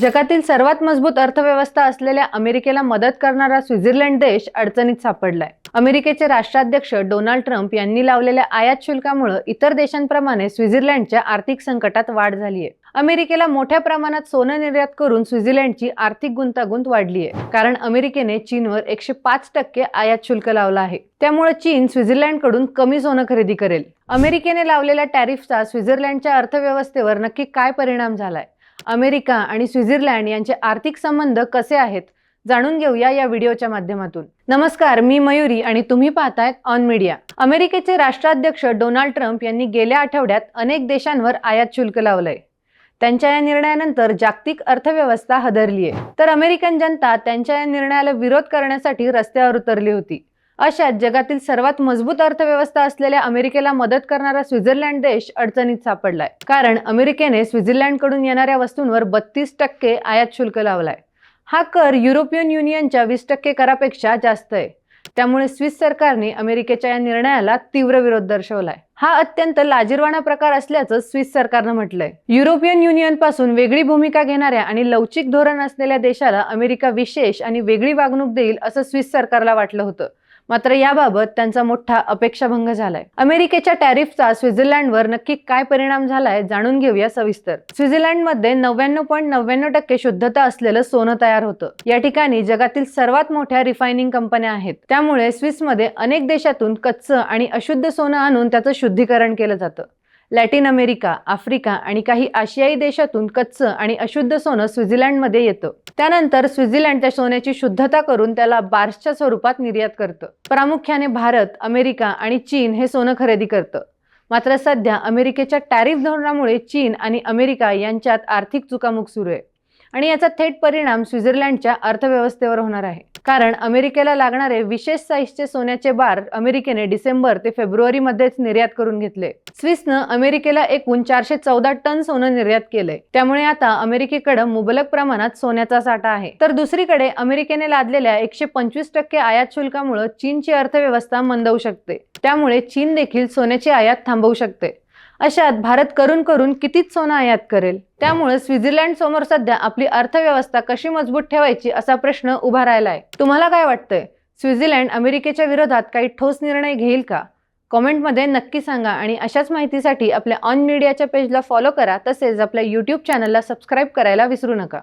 जगातील सर्वात मजबूत अर्थव्यवस्था असलेल्या अमेरिकेला मदत करणारा स्वित्झर्लंड देश अडचणीत सापडलाय. अमेरिकेचे राष्ट्राध्यक्ष डोनाल्ड ट्रम्प यांनी लावलेल्या आयात शुल्कामुळे इतर देशांप्रमाणे स्वित्झर्लंडच्या आर्थिक संकटात वाढ झाली आहे अमेरिकेला मोठ्या प्रमाणात सोनं निर्यात करून स्वित्झर्लंडची आर्थिक गुंतागुंत वाढली आहे कारण अमेरिकेने चीनवर एकशे पाच टक्के आयात शुल्क लावला आहे. त्यामुळे चीन स्वित्झर्लंडकडून कमी सोनं खरेदी करेल. अमेरिकेने लावलेल्या टॅरिफचा स्वित्झर्लंडच्या अर्थव्यवस्थेवर नक्की काय परिणाम झालाय? अमेरिका आणि स्वित्झर्लंड यांचे आर्थिक संबंध कसे आहेत? जाणून घेऊया या व्हिडिओच्या माध्यमातून. नमस्कार मी मयुरी आणि तुम्ही पाहतायत ऑन मीडिया अमेरिकेचे राष्ट्राध्यक्ष डोनाल्ड ट्रम्प यांनी गेल्या आठवड्यात अनेक देशांवर आयात शुल्क लावलंय. त्यांच्या या निर्णयानंतर जागतिक अर्थव्यवस्था हदरली आहे तर अमेरिकन जनता त्यांच्या या निर्णयाला विरोध करण्यासाठी रस्त्यावर उतरली होती. अशात जगातील सर्वात मजबूत अर्थव्यवस्था असलेल्या अमेरिकेला मदत करणारा स्वित्झर्लंड देश अडचणीत सापडलाय. कारण अमेरिकेने स्वित्झर्लंडकडून येणाऱ्या वस्तूंवर बत्तीस टक्के आयात शुल्क लावलाय. हा कर युरोपियन युनियनच्या वीस टक्के करापेक्षा जास्त आहे. त्यामुळे स्विस सरकारने अमेरिकेच्या या निर्णयाला तीव्र विरोध दर्शवलाय. हा अत्यंत लाजिरवाणा प्रकार असल्याचं स्विस सरकारनं म्हटलंय. युरोपियन युनियनपासून वेगळी भूमिका घेणाऱ्या आणि लवचिक धोरण असलेल्या देशाला अमेरिका विशेष आणि वेगळी वागणूक देईल असं स्विस सरकारला वाटलं होतं. मात्र याबाबत त्यांचा मोठा अपेक्षाभंग झालाय. अमेरिकेच्या टॅरिफचा स्वित्झर्लंडवर नक्की काय परिणाम झालाय जाणून घेऊया सविस्तर. स्वित्झर्लंडमध्ये नव्याण्णव पॉईंट नव्याण्णव टक्के शुद्धता असलेलं सोनं तयार होतं. या ठिकाणी जगातील सर्वात मोठ्या रिफायनिंग कंपन्या आहेत. त्यामुळे स्विसमध्ये अनेक देशातून कच्चं आणि अशुद्ध सोनं आणून त्याचं शुद्धीकरण केलं जातं. लॅटिन अमेरिका आफ्रिका आणि काही आशियाई देशातून कच्चं आणि अशुद्ध सोनं स्वित्झर्लंडमध्ये येतं. त्यानंतर स्वित्झर्लंड त्या सोन्याची शुद्धता करून त्याला बार्सच्या स्वरूपात निर्यात करतं. प्रामुख्याने भारत अमेरिका आणि चीन हे सोनं खरेदी करतं. मात्र सध्या अमेरिकेच्या टॅरिफ धोरणामुळे चीन आणि अमेरिका यांच्यात आर्थिक चुकामुक सुरू आहे. आणि याचा थेट परिणाम स्वित्झर्लंडच्या अर्थव्यवस्थेवर होणार आहे. कारण अमेरिकेला लागणारे विशेष साईजचे सोन्याचे बार अमेरिकेने डिसेंबर ते फेब्रुवारी मध्येच निर्यात करून घेतले. स्विसनं अमेरिकेला एकूण चारशे चौदा टन सोनं निर्यात केलंय त्यामुळे आता अमेरिकेकडे मुबलक प्रमाणात सोन्याचा साठा आहे. तर दुसरीकडे अमेरिकेने लादलेल्या एकशे पंचवीस टक्के आयात शुल्कामुळे चीनची अर्थव्यवस्था मंदवू शकते. त्यामुळे चीन देखील सोन्याची आयात थांबवू शकते. अशात भारत करून करून कितीच सोनं आयात करेल? त्यामुळे स्वित्झर्लंड समोर सध्या आपली अर्थव्यवस्था कशी मजबूत ठेवायची असा प्रश्न उभा राहिला आहे तुम्हाला काय वाटतंय? स्वित्झर्लंड अमेरिकेच्या विरोधात काही ठोस निर्णय घेईल का? कॉमेंटमध्ये नक्की सांगा आणि अशाच माहितीसाठी आपल्या ऑन मीडियाच्या पेजला फॉलो करा तसेच आपल्या यूट्यूब चॅनलला सबस्क्राईब करायला विसरू नका.